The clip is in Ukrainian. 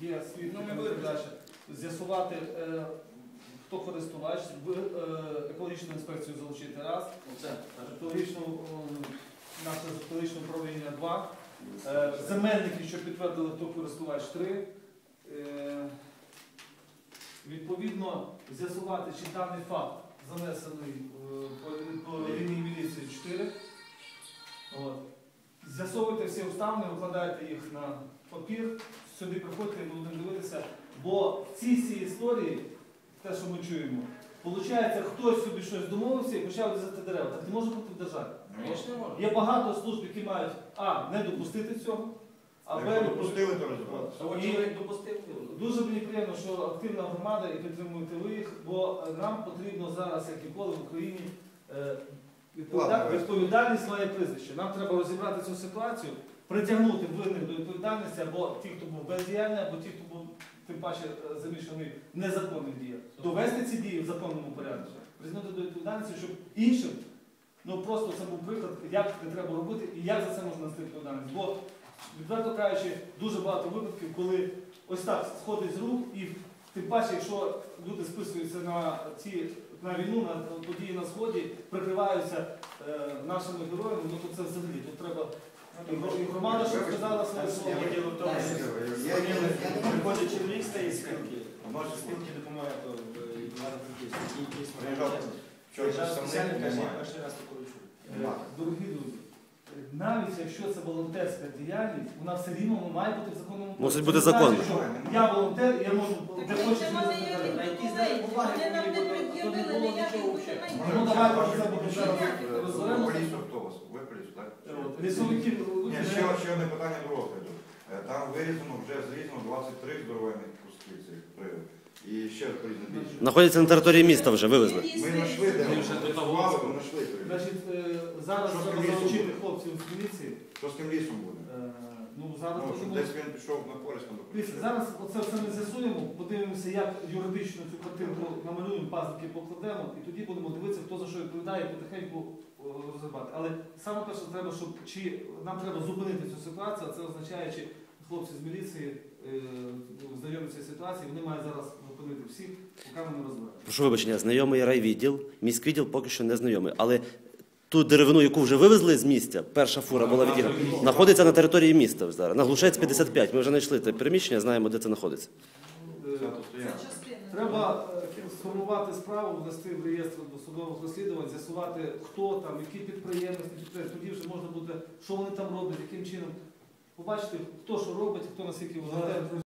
є свідки, Ну, ми і далі. З'ясувати, е, хто користувач, в е, екологічну інспекцію залучити раз, Оце. екологічну, м, наше екологічне управління два, е, земельники, що підтвердили, хто користувач три. Е, Відповідно, з'ясувати, чи даний факт занесений е, Всі обставини, викладайте їх на папір, сюди приходьте і будемо дивитися. Бо в цій всій історії, те, що ми чуємо, виходить, хтось собі щось домовився і почав різати дерева. Так не може бути в державі. Є багато служб, які мають А, не допустити цього, а Б, допустили, то розібратися. Дуже мені приємно, що активна громада і підтримуєте ви їх, бо е, нам потрібно зараз, як ніколи в Україні, е, відповідальність має прізвище. Нам треба розібрати цю ситуацію, притягнути винних до відповідальності, або ті, хто був бездіяльний, або ті, хто був тим паче е, замішаний в незаконних діях. Довести ці дії в законному порядку, признати до відповідальності, щоб іншим, ну просто це був приклад, як не треба робити і як за це можна нести відповідальність. Бо, відверто кажучи, дуже багато випадків, коли ось так сходить з рук, і тим паче, якщо люди списуються на ці на війну, на події на сході, прикриваються е, нашими героями, ну то це взагалі тут треба. І громада що сказала своє слово. Я хотів в тому, що я- приходить чоловік з тієї спілки, може спілки допомагає, то перший раз чую. Е, Дорогі друзі, навіть якщо це волонтерська діяльність, вона все рівно має бути в законному. Мусить бути Це закон. Я волонтер, я можу де Так хочу це собі вони розказати. є На якісь відповідні, уваги вони нам не пред'явили ніяких нічого документів. Ну давайте це будемо зараз Е, ви поліс, так? Лісовики, Ні, ще, ще одне питання до розгляду. Е, Там вирізано, вже зрізано 23 здоровенних кусків цих привид. І ще порізно більше. Знаходяться на території міста вже, вивезли. Ми знайшли, де Ми вже до того ми знайшли. Значить, е, зараз Що з треба лісом залучити буде? хлопців з міліції. Що з тим лісом буде? Е, Ну, зараз Ну, щоб можемо- десь він пішов на користь там Дивіться, зараз оце все ми з'ясуємо, подивимося, як юридично цю картинку намалюємо, пазики покладемо, і тоді будемо дивитися, хто за що відповідає, і потихеньку розібрати. Але саме перше треба, щоб чи нам треба зупинити цю ситуацію, а це означає, чи хлопці з міліції е, ну, знайомі з цією ситуацією, вони мають зараз зупинити всіх, поки ми не розберемо. Прошу вибачення, знайомий райвідділ, міськвідділ поки що не знайомий. Але ту деревину, яку вже вивезли з місця, перша фура була відділена, знаходиться на території міста зараз. На Глушець 55. Ми вже знайшли те приміщення, знаємо, де це знаходиться. Треба е, сформувати справу, внести в реєстр досудових розслідувань, з'ясувати, хто там, які підприємці. Тоді вже можна буде, що вони там роблять, яким чином. Побачити, хто що робить, хто наскільки волонтер.